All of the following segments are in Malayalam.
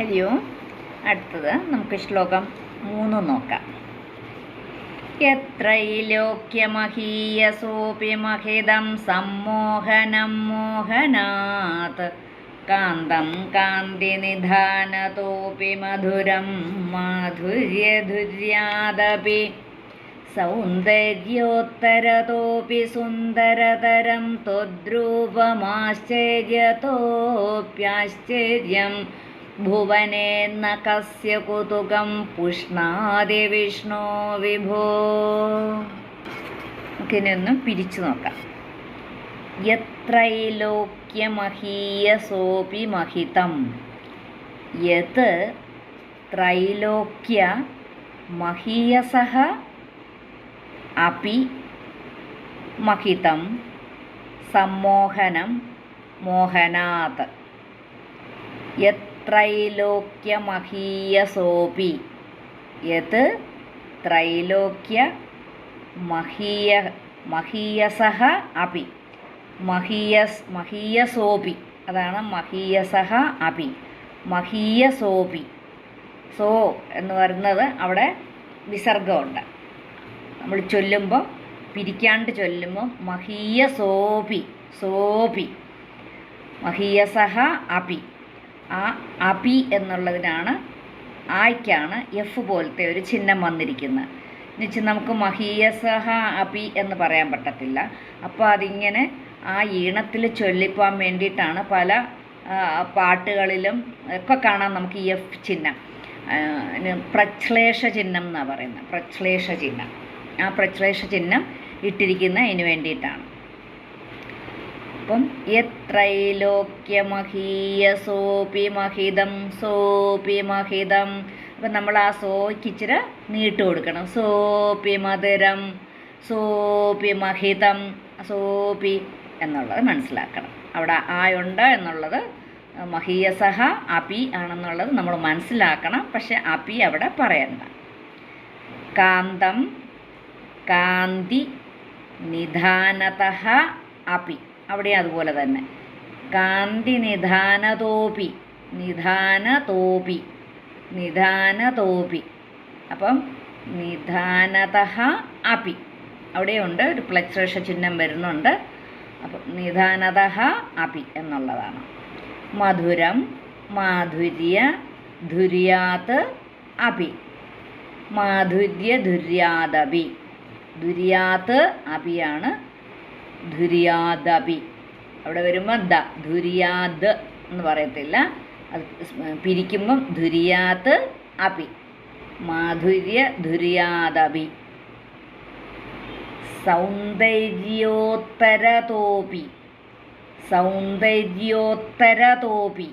ഹരി അടുത്തത് നമുക്ക് ശ്ലോകം മൂന്ന് നോക്കാം. യത്രൈലോക്യമഹീയസോപി മഹിതം സമ്മോഹനം മോഹനാത്. കാന്തം കാന്തിനിധാനതോപി മധുരം മാധുര്യധുര്യാദപി സൗന്ദര്യോത്തരതോപി സുന്ദരതരം ത്വദ്രൂപമാശ്ചര്യതോപ്യാശ്ചര്യം ഭുവനേന്ന കസ്യ കുതുകം പുഷ്ണാതി വിഷ്ണു വിഭോ ഒന്ന് പിരിച്ചു നോക്കാം. യത്രൈലോക്യമഹീയസോപി മഹിതം യത് ത്രൈലോക്യ മഹീയസഹ അപി മഹിതം സമ്മോഹനം മോഹനാത്. യത്രൈലോക്യമഹീയസോപി യത് ത്രൈലോക്യ മഹീയ മഹീയസഹ അപി. മഹീയസ് മഹീയസോപി. അതാണ് മഹീയസഹ അപി. മഹീയസോപി. സോ എന്ന് പറയുന്നത് അവിടെ വിസർഗമുണ്ട്. നമ്മൾ ചൊല്ലുമ്പോൾ പിരിക്കാണ്ട് ചൊല്ലുമ്പോൾ മഹീയസോപി സോപി. മഹീയസഹ അപി. ആ അപി എന്നുള്ളതിനാണ് ആയ്ക്കാണ് എഫ് പോലത്തെ ഒരു ചിഹ്നം വന്നിരിക്കുന്നത്. എന്നുവെച്ചാൽ നമുക്ക് മഹീയസഹ അപി എന്ന് പറയാൻ പറ്റത്തില്ല. അപ്പോൾ അതിങ്ങനെ ആ ഈണത്തിൽ ചൊല്ലിപ്പോൻ വേണ്ടിയിട്ടാണ് പല പാട്ടുകളിലും ഒക്കെ കാണാം നമുക്ക് ഈ എഫ് ചിഹ്നം പ്രശ്ലേഷ ചിഹ്നം എന്നാണ് പറയുന്നത്. പ്രശ്ലേഷ ചിഹ്നം. ആ പ്രശ്ലേഷ ചിഹ്നം ഇട്ടിരിക്കുന്ന അതിന് വേണ്ടിയിട്ടാണ്. അപ്പം എത്രൈലോക്യമഹീയ സോപി മഹിതം സോപി മഹിതം. അപ്പം നമ്മൾ ആ സോയ്ക്ക് നീട്ട് കൊടുക്കണം. സോപി മധുരം സോപി മഹിതം സോപി എന്നുള്ളത് മനസ്സിലാക്കണം. അവിടെ ആയുണ്ട് എന്നുള്ളത് മഹീയസഹ അപി ആണെന്നുള്ളത് നമ്മൾ മനസ്സിലാക്കണം. പക്ഷെ അപി അവിടെ പറയണ്ട. കാന്തം കാന്തി നിധാനത അപി. അവിടെ അതുപോലെ തന്നെ. കാന്തി നിധാനതോപി നിധാനതോപി നിധാനതോപി. അപ്പം നിധാനത അപി. അവിടെയുണ്ട് ഒരു പ്ലക്സേഷ ചിഹ്നം വരുന്നുണ്ട്. അപ്പം നിധാനത അപി എന്നുള്ളതാണ്. മധുരം മാധുര്യ ധുര്യാത് അപി. മാധുര്യ ധുര്യാദപി. ദുര്യാത്ത് അപിയാണ് ധുര്യാദപി. അവിടെ വരുമ്പോൾ ദ ധുര്യാദ് എന്ന് പറയത്തില്ല. അത് പിരിക്കുമ്പം ധുര്യാത്ത് അപി. മാധുര്യ ധുര്യാദപി. സൗന്ദര്യോത്തരതോപി. സൗന്ദര്യോത്തരതോപി.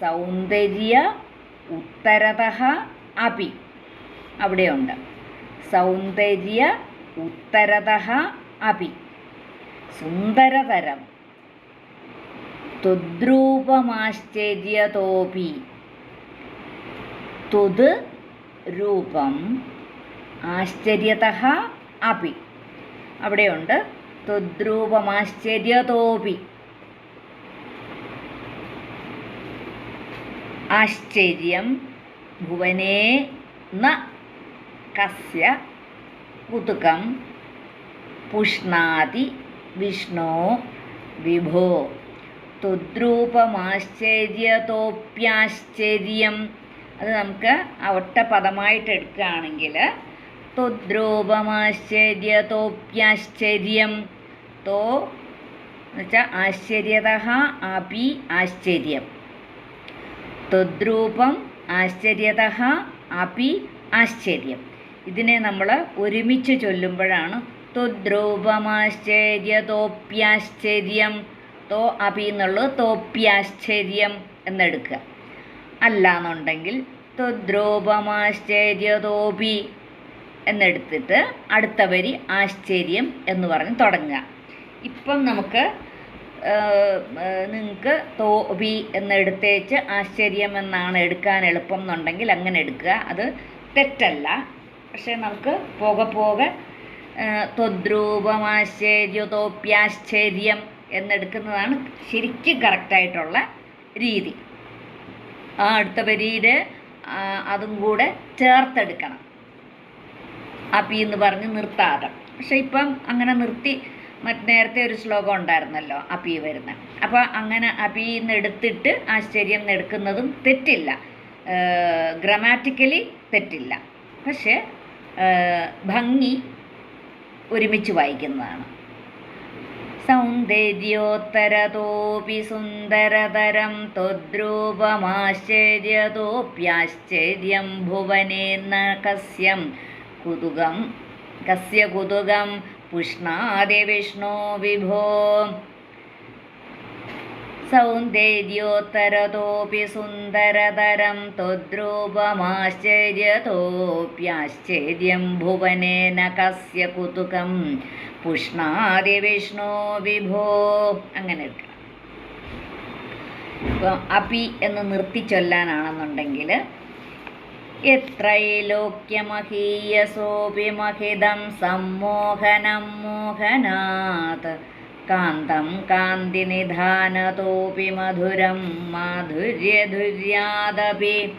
സൗന്ദര്യ ഉത്തരത അപി. അവിടെയുണ്ട്. സൗന്ദര്യ ഉത്തരത അപി. സുന്ദരതരം. ത്വദ്രൂപമാശ്ചര്യതോപി ത്വത് രൂപം ആശ്ചര്യത അപി. അവിടെയുണ്ട് ത്വദ്രൂപമാശ്ചര്യതോപി ആശ്ചര്യം ഭുവനേ ന കസ്യ കുതുകം പുഷ്ണാതി വിഷ്ണോ വിഭോ. ത്വദ്രൂപമാശ്ചര്യതോപ്യാശ്ചര്യം അത് നമുക്ക് ആ ഒറ്റ പദമായിട്ട് എടുക്കുകയാണെങ്കിൽ ത്വദ്രൂപമാശ്ചര്യതോപ്യാശ്ചര്യം തോ എന്നുവെച്ചാൽ ആശ്ചര്യത അപി ആശ്ചര്യം. തുദ്രൂപം ആശ്ചര്യത അപി ആശ്ചര്യം. ഇതിനെ നമ്മൾ ഒരുമിച്ച് ചൊല്ലുമ്പോഴാണ് ത്വദ്രൂപമാശ്ചര്യതോപ്യാശ്ചര്യം തോ അപി എന്നുള്ളത് തോപ്യാശ്ചര്യം എന്നെടുക്കുക. അല്ല എന്നുണ്ടെങ്കിൽ ത്വദ്രൂപമാശ്ചര്യതോപി എന്നെടുത്തിട്ട് അടുത്ത വരി ആശ്ചര്യം എന്ന് പറഞ്ഞ് തുടങ്ങുക. ഇപ്പം നമുക്ക് നിങ്ങൾക്ക് തോപി എന്നെടുത്തേച്ച് ആശ്ചര്യം എന്നാണ് എടുക്കാൻ എളുപ്പം എന്നുണ്ടെങ്കിൽ അങ്ങനെ എടുക്കുക. അത് തെറ്റല്ല. പക്ഷേ നമുക്ക് പോകെ പോകെ ത്വദ്രൂപമാശ്ചര്യതോപ്യാശ്ചര്യം എന്നെടുക്കുന്നതാണ് ശരിക്കും കറക്റ്റായിട്ടുള്ള രീതി. ആ അടുത്ത വരിയിൽ അതും കൂടെ ചേർത്തെടുക്കണം. അപ്പി എന്ന് പറഞ്ഞ് നിർത്താതെ. പക്ഷെ ഇപ്പം അങ്ങനെ നിർത്തി മറ്റ് നേരത്തെ ഒരു ശ്ലോകം ഉണ്ടായിരുന്നല്ലോ അപ്പി വരുന്ന. അപ്പോൾ അങ്ങനെ അപ്പി എന്ന് എടുത്തിട്ട് ആശ്ചര്യം എടുക്കുന്നതും തെറ്റില്ല. ഗ്രമാറ്റിക്കലി തെറ്റില്ല. പക്ഷേ ഭംഗി ഒരുമിച്ച് വായിക്കുന്നതാണ്. സൗന്ദര്യോത്തരതോപി സുന്ദരതരം ത്വദ്രൂപമാശ്ചര്യതോപ്യാശ്ചര്യം ഭുവനേന്ന കസ്യം കുതുകം കസ്യ കുതുകം പുഷ്ണാതി വിഷ്ണോ വിഭോ സൗന്ദര്യോത്തരതോപി സുന്ദരതരം ത്വദ്രൂപമാശ്ചര്യതോപ്യാശ്ചര്യം ഭുവനേന കസ്യ കുതുകം. പുഷ്ണാതി വിഷ്ണോ വിഭോ. അങ്ങനെ എടുക്കണം അപി എന്ന് നിർത്തി ചൊല്ലാനാണെന്നുണ്ടെങ്കിൽ എത്രൈലോക്യമഹീയസോപി മഹിതം സമ്മോഹനം മോഹനാത്. കാന്തം കാന്തിനിധാനതോപി മധുരം മാധുര്യധുര്യാദപി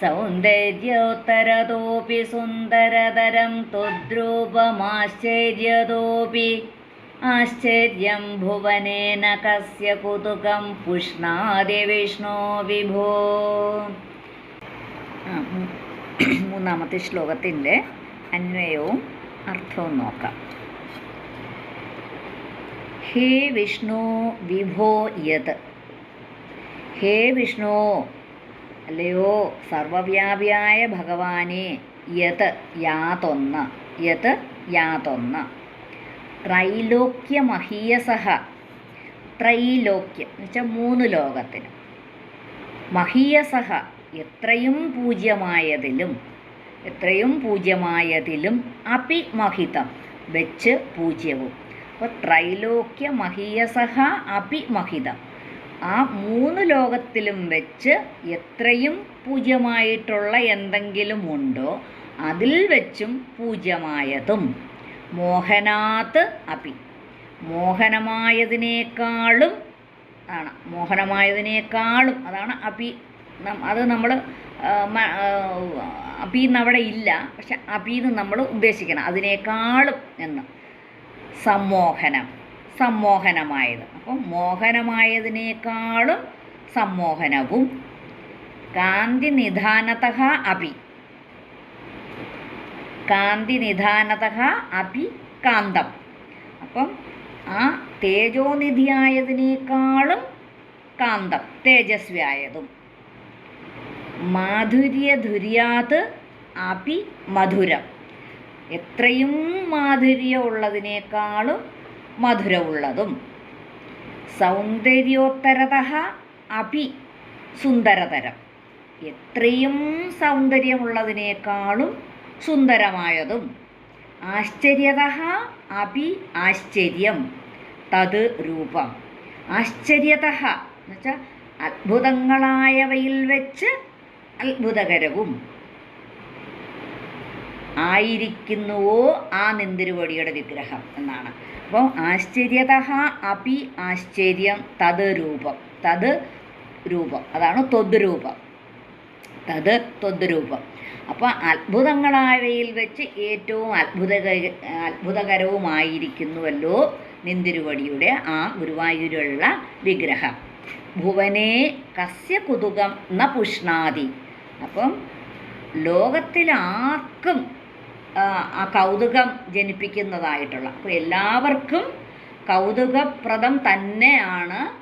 സൗന്ദര്യോത്തരതോപി സുന്ദരതരം ത്വദ്രൂപമാശ്ചര്യതോപി. ആശ്ചര്യം ഭുവനേന കസ്യ കുതുകം പുഷ്ണാദി വിഷ്ണോ വിഭോ. മൂന്നാമത്തെ ശ്ലോകത്തിന്റെ അന്വയവും അർത്ഥവും നോക്കാം. ഹേ വിഷ്ണു വിഭോ യത് ഹേ വിഷ്ണു അല്ലയോ സർവവ്യാപിയായ ഭഗവാനെ യത് യാതൊന്ന് യത് യാതൊന്ന്. ത്രൈലോക്യമഹീയസഹ ത്രൈലോക്യം എന്ന് വെച്ചാൽ മൂന്ന് ലോകത്തിന്. മഹീയസഹ എത്രയും പൂജ്യമായതിലും എത്രയും പൂജ്യമായതിലും അപി മഹിതം വെച്ച് പൂജ്യവും. അപ്പോൾ ത്രൈലോക്യ മഹീയസഹ അഭിമഹിതം. ആ മൂന്ന് ലോകത്തിലും വെച്ച് എത്രയും പൂജ്യമായിട്ടുള്ള എന്തെങ്കിലും ഉണ്ടോ അതിൽ വെച്ചും പൂജ്യമായതും. മോഹനാത്ത് അപി മോഹനമായതിനേക്കാളും ആണ്. മോഹനമായതിനേക്കാളും അതാണ് അപി അത് നമ്മൾ അപീന്ന് അവിടെ ഇല്ല. പക്ഷെ അപീന്ന് നമ്മൾ ഉദ്ദേശിക്കണം. അതിനേക്കാളും എന്ന്. സമ്മോഹനം സമ്മോഹനമായത്. അപ്പം മോഹനമായതിനേക്കാളും സമ്മോഹനവും കാന്തി നിധാനത അപി കാന്തി നിധാനത അപി കാന്തം. അപ്പം ആ തേജോനിധിയായതിനേക്കാളും കാന്തം തേജസ്വിയായതും. മാധുര്യധുര്യാത് അപി മധുരം. എത്രയും മാധുര്യമുള്ളതിനേക്കാളും മധുരമുള്ളതും. സൗന്ദര്യോത്തരത അഭി സുന്ദരതരം. എത്രയും സൗന്ദര്യമുള്ളതിനേക്കാളും സുന്ദരമായതും. ആശ്ചര്യത അഭി ആശ്ചര്യം. തത് രൂപം. ആശ്ചര്യത എന്ന് വെച്ചാൽ അത്ഭുതങ്ങളായവയിൽ വെച്ച് അത്ഭുതകരവും. ആയിരിക്കുന്നുവോ ആ നിന്തിരുവടിയുടെ വിഗ്രഹം എന്നാണ്. അപ്പോൾ ആശ്ചര്യത അപി ആശ്ചര്യം തത് രൂപം. തത് രൂപം. അതാണ് തൊദ്രൂപം രൂപം. തത് തൊദ്രൂപം രൂപം. അപ്പോൾ അത്ഭുതങ്ങളായവയിൽ വെച്ച് ഏറ്റവും അത്ഭുത അത്ഭുതകരവുമായിരിക്കുന്നുവല്ലോ നിന്തിരുവടിയുടെ ആ ഗുരുവായൂരുള്ള വിഗ്രഹം. ഭുവനേ കസ്യ കുതുകം ന പുഷ്ണാതി അപ്പം ലോകത്തിലാർക്കും ആ, കൗതുകം ജനിപ്പിക്കുന്നതായിട്ടുള്ള. അപ്പോൾ എല്ലാവർക്കും കൗതുകപ്രദം തന്നെയാണ്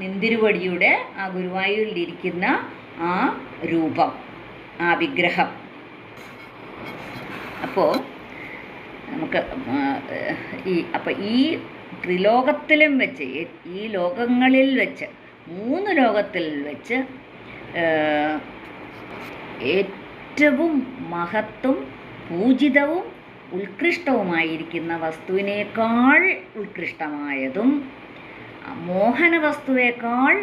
നിന്തിരുവടിയുടെ ആ ഗുരുവായൂരിലിരിക്കുന്ന ആ രൂപം ആ വിഗ്രഹം. അപ്പോൾ നമുക്ക് ഈ അപ്പോൾ ഈ ത്രിലോകത്തിലും വെച്ച് ഈ- ലോകങ്ങളിൽ വെച്ച് മൂന്ന് ലോകത്തിൽ വെച്ച് ഏറ്റവും മഹത്വം പൂജിതവും ഉത്കൃഷ്ടവുമായിരിക്കുന്ന വസ്തുവിനേക്കാൾ ഉത്കൃഷ്ടമായതും മോഹന വസ്തുവേക്കാൾ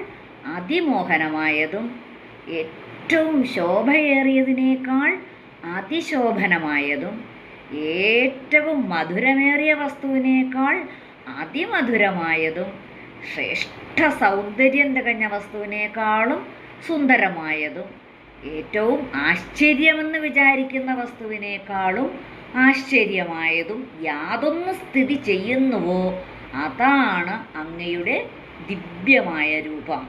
അതിമോഹനമായതും ഏറ്റവും ശോഭയേറിയതിനേക്കാൾ അതിശോഭനമായതും ഏറ്റവും മധുരമേറിയ വസ്തുവിനേക്കാൾ അതിമധുരമായതും ശ്രേഷ്ഠ സൗന്ദര്യം തികഞ്ഞ വസ്തുവിനേക്കാളും സുന്ദരമായതും ഏറ്റവും ആശ്ചര്യമെന്ന് വിചാരിക്കുന്ന വസ്തുവിനേക്കാളും ആശ്ചര്യമായതും യാതൊന്ന് സ്ഥിതി ചെയ്യുന്നുവോ? അതാണ് അങ്ങയുടെ ദിവ്യമായ രൂപം.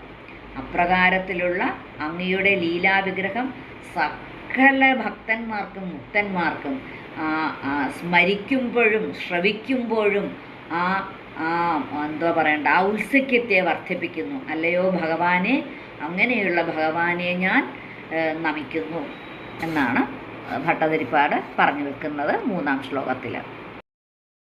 അപ്രകാരത്തിലുള്ള അങ്ങയുടെ ലീലാവിഗ്രഹം സകല ഭക്തന്മാർക്കും മുക്തന്മാർക്കും സ്മരിക്കുമ്പോഴും ശ്രവിക്കുമ്പോഴും ആ എന്താ പറയണ്ട ആ ഉത്സക്യത്തെ വർദ്ധിപ്പിക്കുന്നു. അല്ലയോ ഭഗവാനെ? അങ്ങനെയുള്ള ഭഗവാനെ ഞാൻ നമിക്കുന്നു എന്നാണ് ഭട്ടതിരിപ്പാട് പറഞ്ഞു വെക്കുന്നത് മൂന്നാം ശ്ലോകത്തിൽ